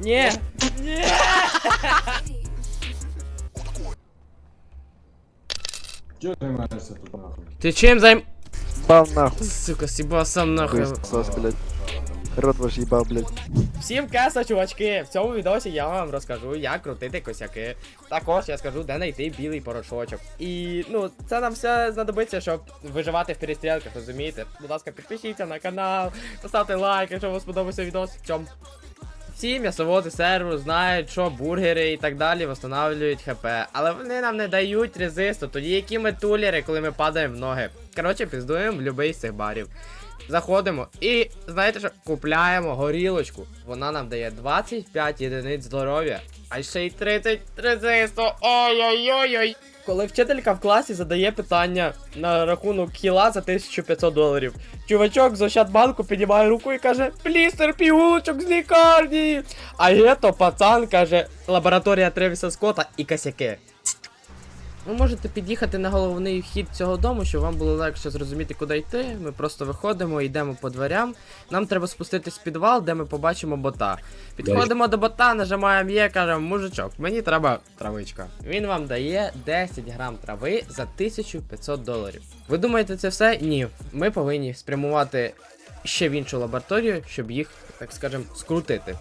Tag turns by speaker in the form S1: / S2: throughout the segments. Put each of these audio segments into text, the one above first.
S1: Ні! Ні!
S2: Чого займаєшся тут нахуй?
S1: Ти чим займ...
S3: Бам нахуй.
S1: Сука, сіба сам нахуй.
S3: Сос, блядь. Рот ваш їбав, блядь.
S1: Всім кеса, чувачки! В цьому відосі я вам розкажу, як крутити косяки. Також я скажу, де знайти білий порошочок. І ну, це нам все знадобиться, щоб виживати в перестрілках, розумієте? Будь ласка, підпишіться на канал, поставте лайк, якщо вам сподобався відос. Цьом. Всі м'ясоводи серверу знають, що бургери і так далі встановлюють ХП. Але вони нам не дають резисту. Тоді які ми тулери, коли ми падаємо в ноги. Коротше, піздуємо в будь-який з цих барів. Заходимо і знаєте що? Купляємо горілочку. Вона нам дає 25 єдиниць здоров'я, а ще й 30 резисту. Ой-ой-ой-ой. Коли вчителька в класі задає питання на рахунок кіла за 1500 доларів, чувачок з Ощадбанку піднімає руку і каже: Плістер пігулочок з лікарні. А є то пацан каже, лабораторія Тревіса Скотта і косяки. Ви можете під'їхати на головний вхід цього дому, щоб вам було легше зрозуміти, куди йти. Ми просто виходимо, йдемо по дверям. Нам треба спуститись в підвал, де ми побачимо бота. Підходимо до бота, нажимаємо Є, кажемо, мужичок, мені треба травичка. Він вам дає 10 грам трави за 1500 доларів. Ви думаєте, це все? Ні. Ми повинні спрямувати ще в іншу лабораторію, щоб їх, так скажемо, скрутити.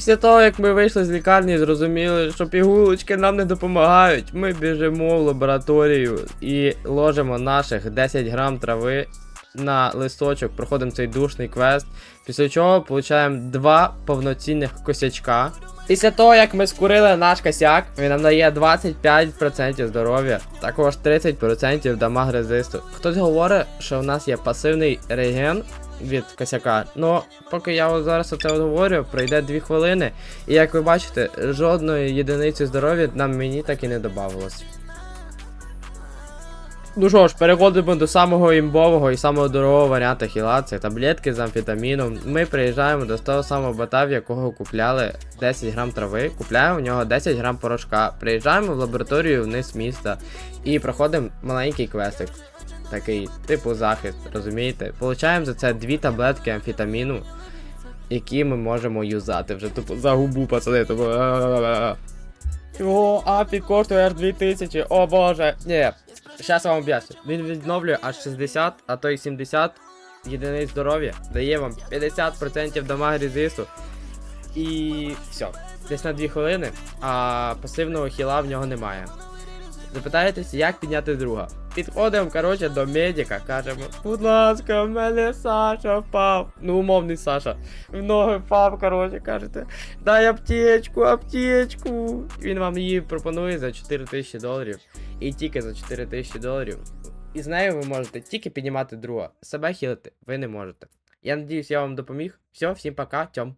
S1: Після того, як ми вийшли з лікарні, зрозуміли, що пігулочки нам не допомагають. Ми біжимо в лабораторію і ложимо наших 10 грам трави на листочок, проходимо цей душний квест. Після чого получаємо два повноцінних косячка. Після того, як ми скурили наш косяк, він нам дає 25% здоров'я, також 30% дамаг резисту. Хтось говорить, що в нас є пасивний реген від косяка. Ну, поки я зараз оце говорю, пройде 2 хвилини, і як ви бачите, жодної єдиниці здоров'я нам мені так і не додавалось. Ну що ж, переходимо до самого імбового і самого дорогого варіанта хіла, це таблетки з амфетаміном. Ми приїжджаємо до того самого бота, в якого купляли 10 грам трави, купляємо в нього 10 грам порошка. Приїжджаємо в лабораторію вниз міста і проходимо маленький квестик. Такий, типу захист, розумієте? Получаємо за це дві таблетки амфетаміну, які ми можемо юзати. Вже тупо за губу, пацани, тупо. О, апі коштує аж 2000, о боже. Ні, Щас вам об'ясню. Він відновлює аж 60, а то й 70 єдиниць здоров'я. Дає вам 50% дамаг резисту. І все. Десь на 2 хвилини, а пасивного хіла в нього немає. Запитаєтесь, як підняти друга? Підходимо, коротше, до медика, кажемо, будь ласка, в мене Саша впав. Ну, умовний Саша. В ноги впав, коротше, кажете, дай аптечку, аптечку. Він вам її пропонує за 4000 доларів. І тільки за 4000 доларів. І з нею ви можете тільки піднімати друга. Себе хілити ви не можете. Я надіюсь, я вам допоміг. Все, всім пока, тьом.